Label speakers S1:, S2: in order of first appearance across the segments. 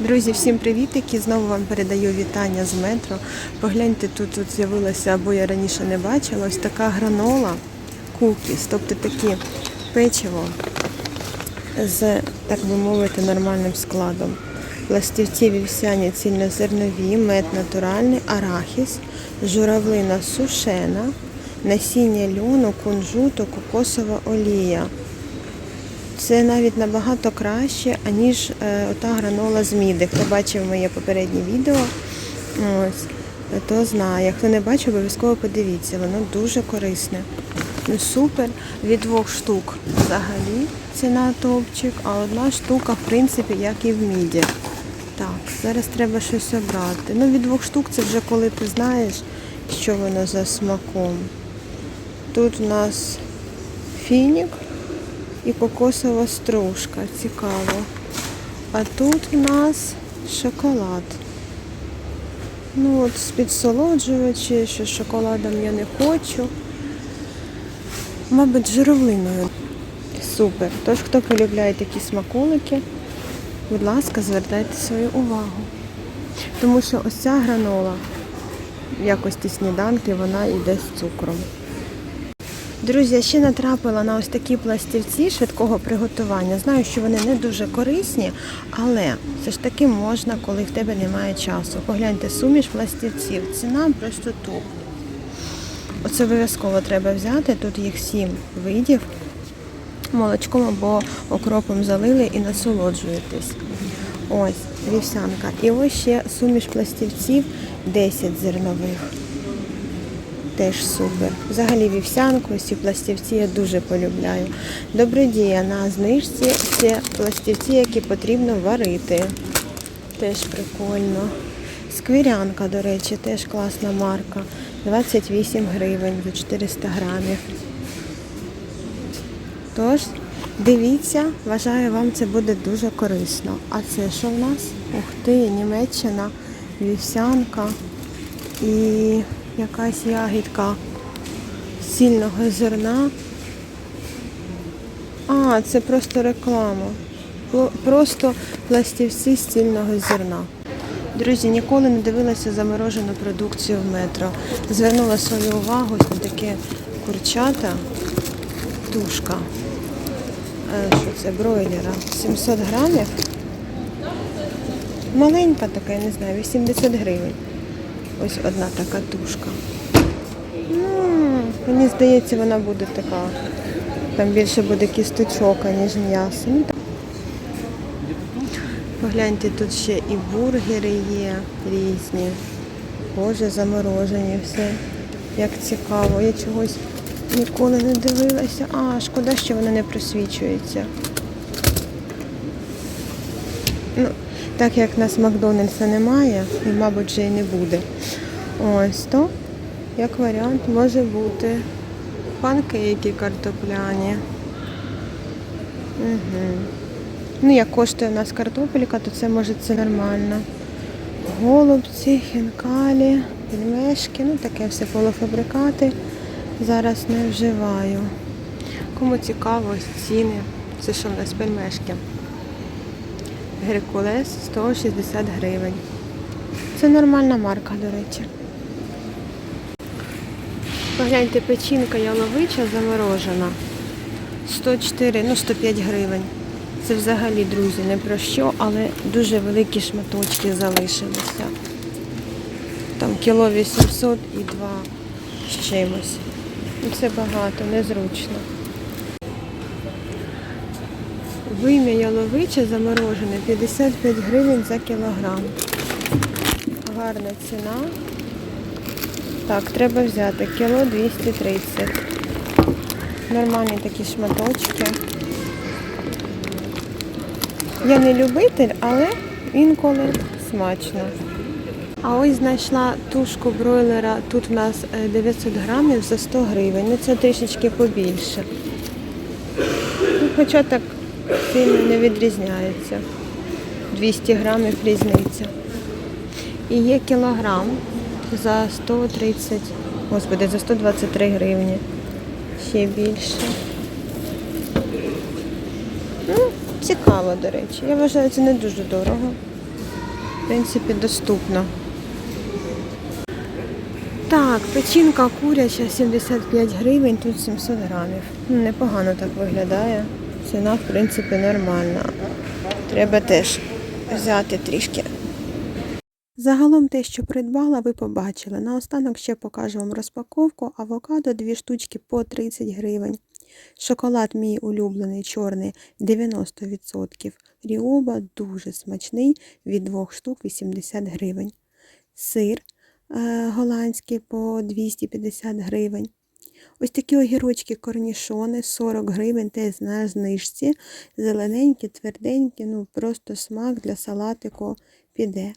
S1: Друзі, всім привітики! Знову вам передаю вітання з метро. Погляньте, тут, тут з'явилася, або я раніше не бачила, ось така гранола кукіс, тобто такі печиво з, так би мовити, нормальним складом. Пластівці вівсяні цільнозернові, мед натуральний, арахіс, журавлина сушена, насіння льону, кунжуту, кокосова олія. Це навіть набагато краще, аніж е, ота гранола з міди. Хто бачив моє попереднє відео, ось, то знає. Хто не бачив, обов'язково подивіться, воно дуже корисне. Ну, супер. Від двох штук взагалі ціна топчик, а одна штука, в принципі, як і в міді. Так, зараз треба щось обрати. Ну, від двох штук це вже коли ти знаєш, що воно за смаком. Тут у нас фінік і кокосова стружка. Цікаво. А тут у нас шоколад. Ну от з підсолоджувачі, що шоколадом я не хочу. Мабуть, з журавлиною. Супер. Тож, хто полюбляє такі смаколики, будь ласка, звертайте свою увагу. Тому що ось ця гранола в якості сніданки, вона йде з цукром. Друзі, я ще натрапила на ось такі пластівці швидкого приготування. Знаю, що вони не дуже корисні, але все ж таки можна, коли в тебе немає часу. Погляньте, суміш пластівців. Ціна просто топ. Оце обов'язково треба взяти. Тут їх сім видів. Молочком або окропом залили і насолоджуєтесь. Ось, вівсянка. І ось ще суміш пластівців 10 зернових. Теж супер. Взагалі вівсянку, ці пластівці я дуже полюбляю. Добродія на знижці це пластівці, які потрібно варити. Теж прикольно. Сквірянка, до речі, теж класна марка. 28 гривень за 400 грамів. Тож, дивіться, вважаю, вам це буде дуже корисно. А це що в нас? Ух ти, Німеччина, вівсянка і якась ягідка сильного зерна. А, це просто реклама. Просто пластівці з цільного зерна. Друзі, ніколи не дивилася заморожену продукцію в метро. Звернула свою увагу на таке курчата, тушка. Що це, бройлера? 700 грамів. Маленька така, я не знаю, 80 гривень. Ось одна така тушка. Мені здається, вона буде така. Там більше буде кісточок, ніж м'ясо. Ну. Погляньте, тут ще і бургери є різні. Боже, заморожені все. Як цікаво. Я чогось ніколи не дивилася. А, шкода, що воно не просвічується. Ну, так як нас Макдональдса немає, і, мабуть, вже й не буде. Ось то, як варіант, може бути панкейки картопляні. Угу. Ну, як коштує у нас картопелька, то це може це нормально. Голубці, хінкалі, пельмешки, ну таке все полуфабрикати. Зараз не вживаю. Кому цікаво, ціни. Це що в нас пельмешки? Геркулес 160 гривень. Це нормальна марка, до речі. Погляньте, печінка яловича заморожена. 104, ну 105 гривень. Це взагалі, друзі, не про що, але дуже великі шматочки залишилися. Там кіло 800 і два з чимось. Ну, Це багато, незручно. Вим'я яловиче заморожене 55 гривень за кілограм. Гарна ціна. Так, треба взяти кіло 230. Нормальні такі шматочки. Я не любитель, але інколи смачно. А ось знайшла тушку бройлера. Тут в нас е, 900 грамів за 100 гривень. Ну це трішечки побільше. Ну, хоча так сильно не відрізняється. 200 грамів різниця. І є кілограм за 130, господи, за 123 гривні. Ще більше. Ну, цікаво, до речі. Я вважаю, це не дуже дорого. В принципі, доступно. Так, печінка куряча 75 гривень, тут 700 грамів. Непогано так виглядає. Ціна, в принципі, нормальна. Треба теж взяти трішки. Загалом те, що придбала, ви побачили. Наостанок ще покажу вам розпаковку. Авокадо, дві штучки по 30 гривень. Шоколад мій улюблений чорний 90%. Ріоба дуже смачний від двох штук 80 гривень. Сир е, голландський по 250 гривень. Ось такі огірочки корнішони 40 гривень, теж на знижці. Зелененькі, тверденькі, ну просто смак для салатику піде.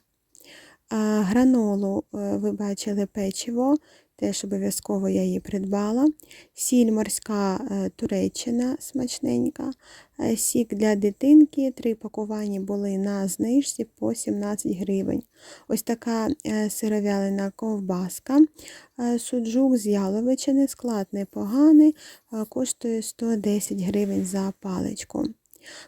S1: А, гранолу е, ви бачили печиво, теж обов'язково я її придбала. Сіль морська е, Туреччина смачненька. Е, Сік для дитинки. Три пакування були на знижці по 17 гривень. Ось така е, сировялина ковбаска. Суджук з яловичини, склад непоганий, коштує 110 гривень за паличку.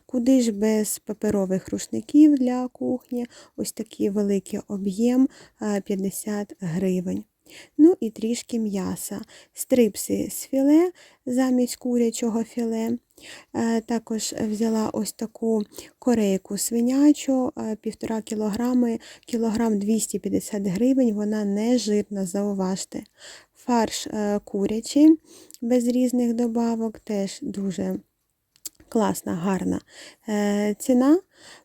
S1: Куди ж без паперових рушників для кухні, ось такий великий об'єм е, 50 гривень. Ну і трішки м'яса. Стрипси з філе замість курячого філе. Е, Також взяла ось таку корейку свинячу, е, півтора кілограми, кілограм 250 гривень, вона не жирна, зауважте. Фарш е, курячий без різних добавок, теж дуже класна, гарна е, ціна.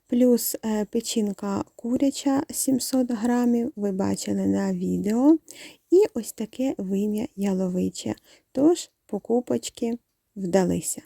S1: Плюс е, печінка куряча 700 грамів, ви бачили на відео. І ось таке вим'я яловиче. Тож покупочки вдалися.